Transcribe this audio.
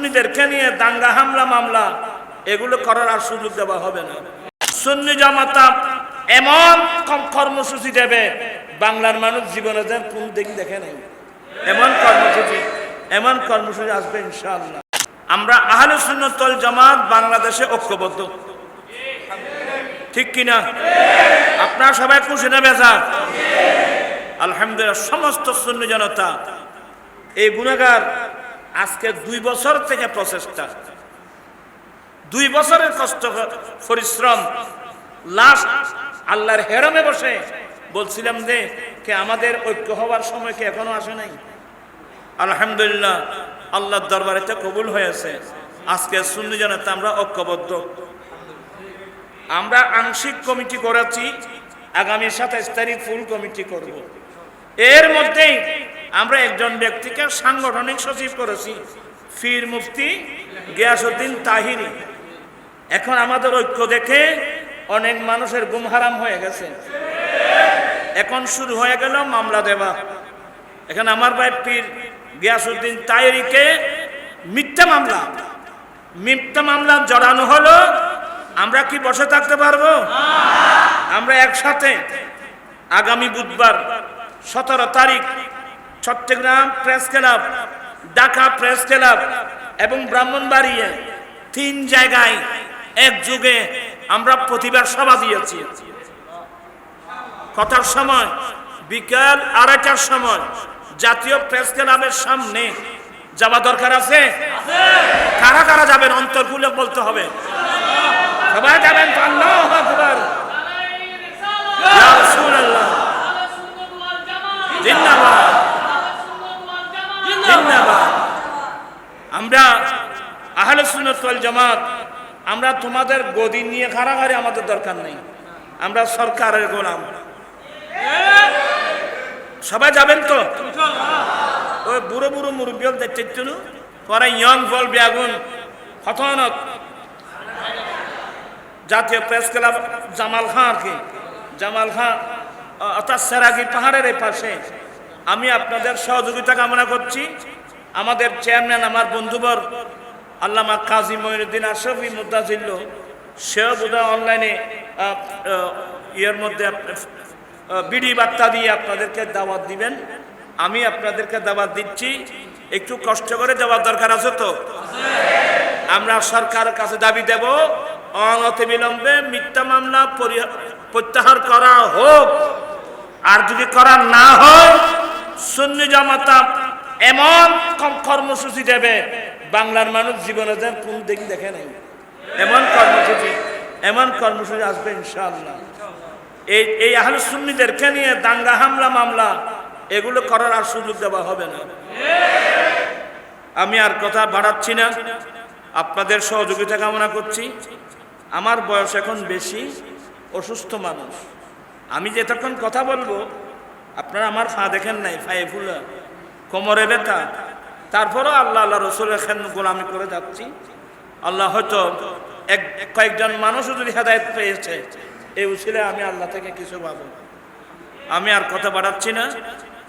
সুন্নিদেরকে নিয়ে দাঙ্গা, হামলা, মামলা, এগুলো করার আর সুযোগ দেওয়া হবে না। সুন্নি জামাতা এমন কম কর্মসূচি দেবে, বাংলার মানুষ জীবনে যেন কোন দিক দেখে নাই। এমন কর্মসূচি এমন কর্মসূচি আসবে ইনশাআল্লাহ। আমরা আহলে সুন্নতল জামাত বাংলাদেশে ঐক্যবদ্ধ। ঠিক কিনা? আপনারা সবাই খুশি না বেজা আলহামদুলিল্লাহ, সমস্ত সুন্নি জনতা, এই গুণাগার আজকে দুই বছর থেকে প্রচেষ্টা। দুই বছরের কষ্ট, পরিশ্রম। লাস্ট আল্লাহর হেরমে বসে বলছিলাম যে, কে আমাদের ঐক্য হওয়ার সময় কি এখনও আসে নাই? আলহামদুলিল্লাহ, আল্লাহর দরবারে তো কবুল হয়েছে আজকে সুন্নি জনতা, আমরা ঐক্যবদ্ধ। আমরা আংশিক কমিটি করেছি, আগামী সাতাইশ তারিখ ফুল কমিটি করব। এর মধ্যেই আমরা একজন ব্যক্তিকে সাংগঠনিক সচিব করেছি, ফির মুফতি গিয়াসুদ্দিন তাহিরি। এখন আমাদের ঐক্য দেখে অনেক মানুষের গুম হারাম হয়ে গেছে। এখন শুরু হয়ে গেল মামলা দেওয়া। এখন আমার ভাই পীর গিয়াসুদ্দিন তাহিরিকে মিথ্যা মামলা। মিথ্যা মামলা জড়ানো হলো, আমরা কি বসে থাকতে পারব? আমরা একসাথে আগামী বুধবার সতেরো তারিখ Chattogram press club, Dhaka press club এবং ব্রাহ্মণবাড়িয়া তিন জায়গায় এক যুগে আমরা প্রতিবার সভা দিয়েছি। কথার সময়, বিকাল আড়াইটার সময় জাতীয় প্রেস ক্লাবের সামনে যাওয়া দরকার আছে? কারা কারা যাবেন? অন্তর খুলে বলতে হবে। সবাই যাবেন তো আল্লাহু আকবার ইয়া রাসূলুল্লাহ জিন্দাবাদ জিন্দাবাদ আমরা আহলে সুন্নাত ওয়াল জামাত আমরা তোমাদের গদি নিয়ে খাড়াখাড়ি আমাদের দরকার নেই। আমরা সরকারের গোলাম। সবাই যাবেন তো? ওই বুড়ো বুড়ো মুরব্বী দেখতে পরে ইয়ং ফল বেগুন হতনত জাতীয় প্রেস ক্লাব জামাল খান আর কি জামাল আহ, অর্থাৎ সেরাগি পাহাড়ের এই পাশে আমি আপনাদের সহযোগিতা কামনা করছি। আমাদের চেয়ারম্যান আমার বন্ধুবর আল্লামা কাজী মঈনুদ্দিন আশরফি মুদাজিল্ল সেও বোধহয় অনলাইনে ইয়ের মধ্যে বিডি বার্তা দিয়ে আপনাদেরকে দাওয়াত দিবেন। আমি আপনাদেরকে দাওয়াত দিচ্ছি। একটু কষ্ট করে দেওয়ার দরকার আছে তো? আমরা সরকারের কাছে দাবি দেব, অনতি বিলম্বে মিথ্যা মামলা পরি- প্রত্যাহার করা হোক। আর যদি করা না হয়, সুন্নি জামাতা এমন কর্মসূচি দেবে বাংলার মানুষ জীবনে যেন কোন দিক দেখে নাই। এমন কর্মসূচি এমন কর্মসূচি আসবে ইনশাআল্লাহ। এই এই আহলে সুন্নিদেরকে নিয়ে দাঙ্গা, হামলা, মামলা, এগুলো করার আর সুযোগ দেওয়া হবে না। আমি আর কথা বাড়াচ্ছি না। আপনাদের সহযোগিতা কামনা করছি। আমার বয়স এখন বেশি, অসুস্থ মানুষ। আমি যেতক্ষণ কথা বলব, আপনারা আমার ফা দেখেন নাই, ফায়ে ফুলা। কোমরে ব্যথা। তারপরও আল্লাহ আল্লাহ রসুলের খেন গোলামি করে যাচ্ছি। আল্লাহ হয়তো এক, কয়েকজন মানুষও যদি হেদায়ত পেয়েছে, এই উচিলে আমি আল্লাহ থেকে কিছু পাবো আমি আর কথা বাড়াচ্ছি না।